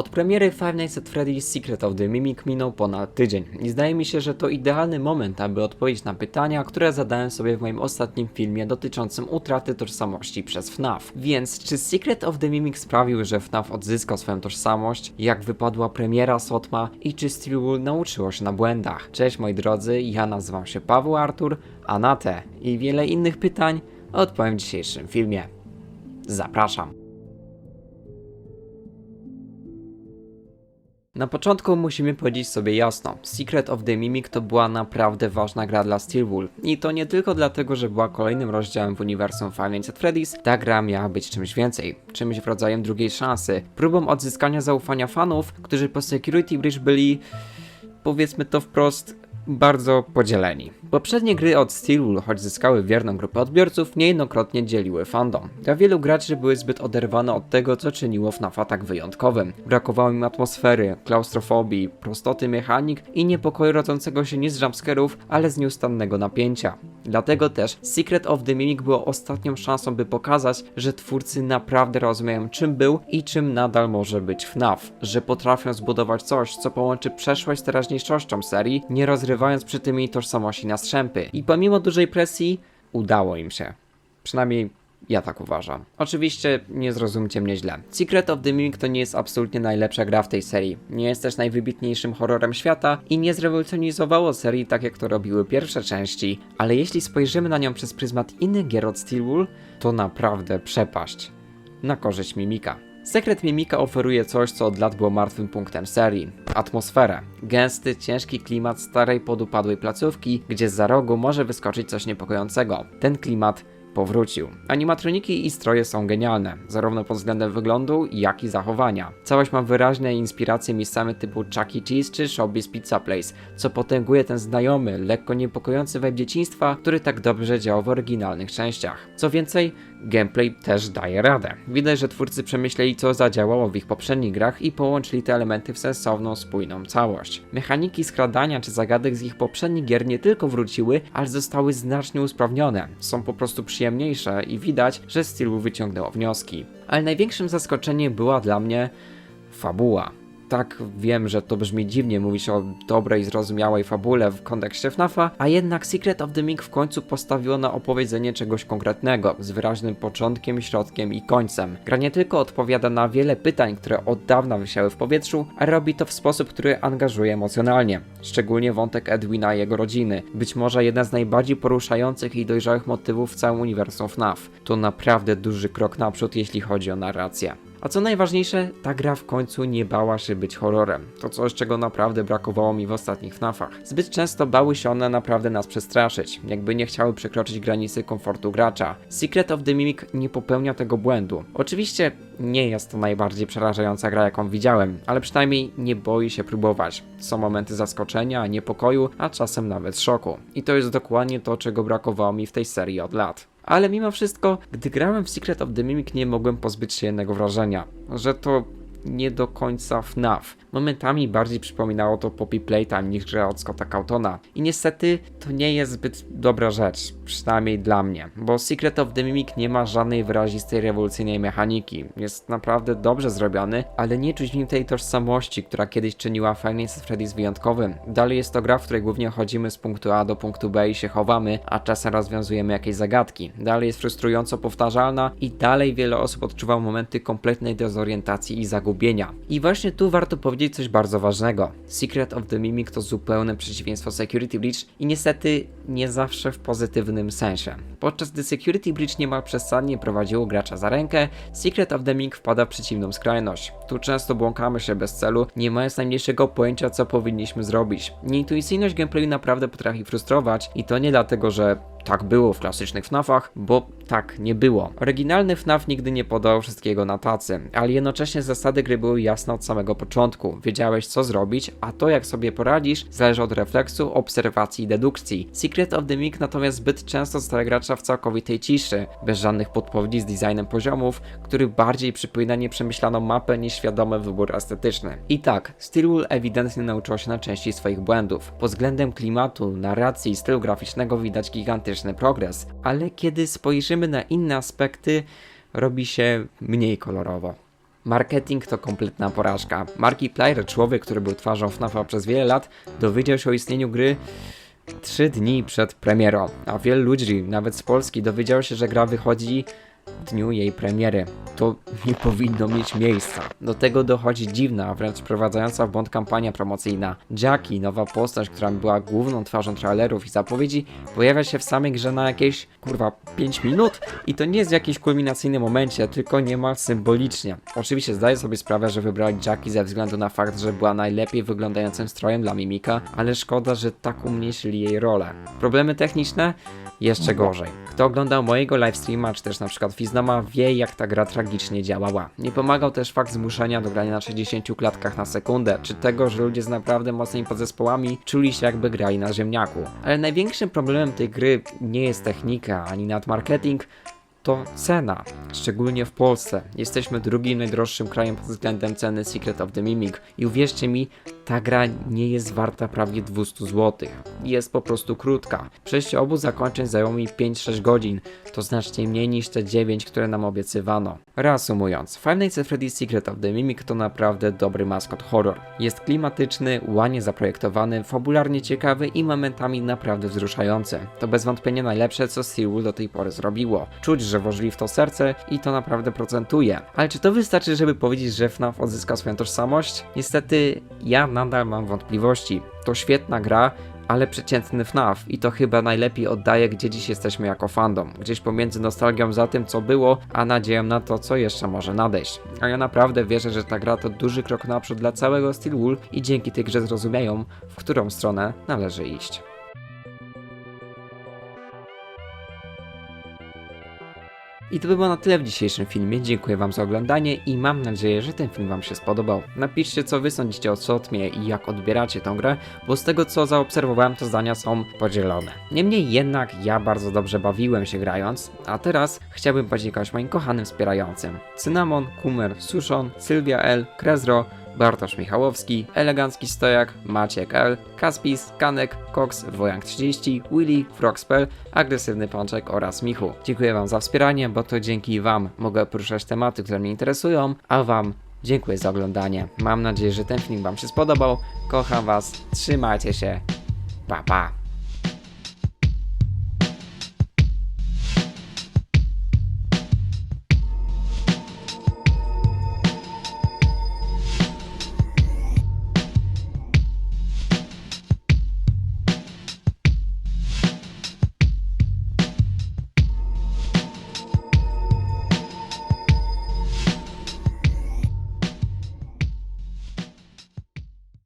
Od premiery Five Nights at Freddy's Secret of the Mimic minął ponad tydzień i zdaje mi się, że to idealny moment, aby odpowiedzieć na pytania, które zadałem sobie w moim ostatnim filmie dotyczącym utraty tożsamości przez FNAF. Więc czy Secret of the Mimic sprawił, że FNAF odzyskał swoją tożsamość? Jak wypadła premiera Sotma? I czy Steelwool nauczyło się na błędach? Cześć moi drodzy, ja nazywam się Paweł Artur, a na te i wiele innych pytań odpowiem w dzisiejszym filmie. Zapraszam. Na początku musimy powiedzieć sobie jasno, Secret of the Mimic to była naprawdę ważna gra dla Steelwool. I to nie tylko dlatego, że była kolejnym rozdziałem w uniwersum Five Nights at Freddy's, ta gra miała być czymś więcej, czymś w rodzajem drugiej szansy, próbą odzyskania zaufania fanów, którzy po Security Breach byli, powiedzmy to wprost, bardzo podzieleni. Poprzednie gry od Steelwool, choć zyskały wierną grupę odbiorców, niejednokrotnie dzieliły fandom. Dla wielu graczy były zbyt oderwane od tego, co czyniło FNAFa tak wyjątkowym. Brakowało im atmosfery, klaustrofobii, prostoty mechanik i niepokoju rodzącego się nie z jumpscarów, ale z nieustannego napięcia. Dlatego też Secret of the Mimic było ostatnią szansą, by pokazać, że twórcy naprawdę rozumieją czym był i czym nadal może być FNAF, że potrafią zbudować coś, co połączy przeszłość z teraźniejszością serii, nie rozrywając przy tym jej tożsamości na strzępy. I pomimo dużej presji, udało im się. Przynajmniej ja tak uważam. Oczywiście nie zrozumcie mnie źle. Secret of the Mimic to nie jest absolutnie najlepsza gra w tej serii. Nie jest też najwybitniejszym horrorem świata i nie zrewolucjonizowało serii tak jak to robiły pierwsze części, ale jeśli spojrzymy na nią przez pryzmat innych gier od Steelwool, to naprawdę przepaść. Na korzyść Mimika. Sekret Mimika oferuje coś, co od lat było martwym punktem serii. Atmosferę. Gęsty, ciężki klimat starej, podupadłej placówki, gdzie za rogu może wyskoczyć coś niepokojącego. Ten klimat powrócił. Animatroniki i stroje są genialne, zarówno pod względem wyglądu, jak i zachowania. Całość ma wyraźne inspiracje miejscami typu Chuck E. Cheese czy Showbiz Pizza Place, co potęguje ten znajomy, lekko niepokojący vibe dzieciństwa, który tak dobrze działał w oryginalnych częściach. Co więcej, gameplay też daje radę. Widać, że twórcy przemyśleli co zadziałało w ich poprzednich grach i połączyli te elementy w sensowną, spójną całość. Mechaniki skradania czy zagadek z ich poprzednich gier nie tylko wróciły, ale zostały znacznie usprawnione. Są po prostu przyjemniejsze i widać, że Steel wyciągnęło wnioski. Ale największym zaskoczeniem była dla mnie fabuła. Tak, wiem, że to brzmi dziwnie mówić o dobrej, zrozumiałej fabule w kontekście FNAFa, a jednak Secret of the Mink w końcu postawiło na opowiedzenie czegoś konkretnego, z wyraźnym początkiem, środkiem i końcem. Gra nie tylko odpowiada na wiele pytań, które od dawna wisiały w powietrzu, a robi to w sposób, który angażuje emocjonalnie. Szczególnie wątek Edwina i jego rodziny. Być może jeden z najbardziej poruszających i dojrzałych motywów w całym uniwersum FNAF. To naprawdę duży krok naprzód, jeśli chodzi o narrację. A co najważniejsze, ta gra w końcu nie bała się być horrorem. To coś, czego naprawdę brakowało mi w ostatnich FNAFach. Zbyt często bały się one naprawdę nas przestraszyć, jakby nie chciały przekroczyć granicy komfortu gracza. Secret of the Mimic nie popełnia tego błędu. Oczywiście nie jest to najbardziej przerażająca gra, jaką widziałem, ale przynajmniej nie boi się próbować. Są momenty zaskoczenia, niepokoju, a czasem nawet szoku. I to jest dokładnie to, czego brakowało mi w tej serii od lat. Ale mimo wszystko, gdy grałem w Secret of the Mimic, nie mogłem pozbyć się jednego wrażenia, że to nie do końca FNAF. Momentami bardziej przypominało to Poppy Playtime niż gra od Scotta Cautona. I niestety to nie jest zbyt dobra rzecz, przynajmniej dla mnie, bo Secret of the Mimic nie ma żadnej wyrazistej rewolucyjnej mechaniki. Jest naprawdę dobrze zrobiony, ale nie czuć w nim tej tożsamości, która kiedyś czyniła Five Nights at Freddy's wyjątkowym. Dalej jest to gra, w której głównie chodzimy z punktu A do punktu B i się chowamy, a czasem rozwiązujemy jakieś zagadki. Dalej jest frustrująco powtarzalna i dalej wiele osób odczuwa momenty kompletnej dezorientacji i zagubienia. I właśnie tu warto powiedzieć coś bardzo ważnego. Secret of the Mimic to zupełne przeciwieństwo Security Breach i niestety nie zawsze w pozytywnym sensie. Podczas gdy Security Breach niemal przesadnie prowadziło gracza za rękę, Secret of the Mimic wpada w przeciwną skrajność. Tu często błąkamy się bez celu, nie mając najmniejszego pojęcia co powinniśmy zrobić. Nieintuicyjność gameplayu naprawdę potrafi frustrować i to nie dlatego, że tak było w klasycznych FNAFach, bo tak nie było. Oryginalny FNAF nigdy nie podał wszystkiego na tacy, ale jednocześnie zasady gry były jasne od samego początku. Wiedziałeś co zrobić, a to jak sobie poradzisz zależy od refleksu, obserwacji i dedukcji. Secret of the Mimic natomiast zbyt często zostawia gracza w całkowitej ciszy, bez żadnych podpowiedzi z designem poziomów, który bardziej przypomina nieprzemyślaną mapę niż świadomy wybór estetyczny. I tak, Steelwool ewidentnie nauczyło się na części swoich błędów. Pod względem klimatu, narracji i stylu graficznego widać gigantyczny progres, ale kiedy spojrzymy na inne aspekty, robi się mniej kolorowo. Marketing to kompletna porażka. Markiplier, człowiek, który był twarzą FNAFa przez wiele lat, dowiedział się o istnieniu gry trzy dni przed premierą, a wielu ludzi, nawet z Polski, dowiedziało się, że gra wychodzi dniu jej premiery. To nie powinno mieć miejsca. Do tego dochodzi dziwna, a wręcz wprowadzająca w błąd kampania promocyjna. Jackie, nowa postać, która była główną twarzą trailerów i zapowiedzi, pojawia się w samej grze na jakieś, kurwa, 5 minut i to nie jest w jakimś kulminacyjnym momencie, tylko niemal symbolicznie. Oczywiście zdaję sobie sprawę, że wybrali Jackie ze względu na fakt, że była najlepiej wyglądającym strojem dla Mimika, ale szkoda, że tak umniejszyli jej rolę. Problemy techniczne? Jeszcze gorzej. Kto oglądał mojego livestreama, czy też na przykład Fiznoma, wie jak ta gra tragicznie działała. Nie pomagał też fakt zmuszenia do grania na 60 klatkach na sekundę, czy tego, że ludzie z naprawdę mocnymi podzespołami czuli się jakby grali na ziemniaku. Ale największym problemem tej gry nie jest technika, ani nadmarketing, to cena, szczególnie w Polsce. Jesteśmy drugim najdroższym krajem pod względem ceny Secret of the Mimic i uwierzcie mi, ta gra nie jest warta prawie 200 zł. Jest po prostu krótka. Przejście obu zakończeń zajęło mi 5-6 godzin, to znacznie mniej niż te 9, które nam obiecywano. Reasumując, Five Nights at Freddy's Secret of the Mimic to naprawdę dobry maskot horror. Jest klimatyczny, ładnie zaprojektowany, fabularnie ciekawy i momentami naprawdę wzruszający. To bez wątpienia najlepsze, co Steelwood do tej pory zrobiło. Czuć, że włożyli w to serce i to naprawdę procentuje. Ale czy to wystarczy, żeby powiedzieć, że FNAF odzyskał swoją tożsamość? Niestety, ja nadal mam wątpliwości. To świetna gra, ale przeciętny FNAF i to chyba najlepiej oddaje, gdzie dziś jesteśmy jako fandom. Gdzieś pomiędzy nostalgią za tym, co było, a nadzieją na to, co jeszcze może nadejść. A ja naprawdę wierzę, że ta gra to duży krok naprzód dla całego Steelwool i dzięki tej grze zrozumieją, w którą stronę należy iść. I to by było na tyle w dzisiejszym filmie. Dziękuję Wam za oglądanie i mam nadzieję, że ten film Wam się spodobał. Napiszcie, co Wy sądzicie o Sotmie i jak odbieracie tę grę, bo z tego, co zaobserwowałem, to zdania są podzielone. Niemniej jednak ja bardzo dobrze bawiłem się grając, a teraz chciałbym podziękować moim kochanym wspierającym. Cynamon, Kumer, Suszon, Sylwia L, Krezro, Bartosz Michałowski, Elegancki Stojak, Maciek L, Kaspis, Kanek, Cox, Wojank 30, Willy, Frogspell, Agresywny Pączek oraz Michu. Dziękuję Wam za wspieranie, bo to dzięki Wam mogę poruszać tematy, które mnie interesują, a Wam dziękuję za oglądanie. Mam nadzieję, że ten film Wam się spodobał. Kocham Was, trzymajcie się, pa pa!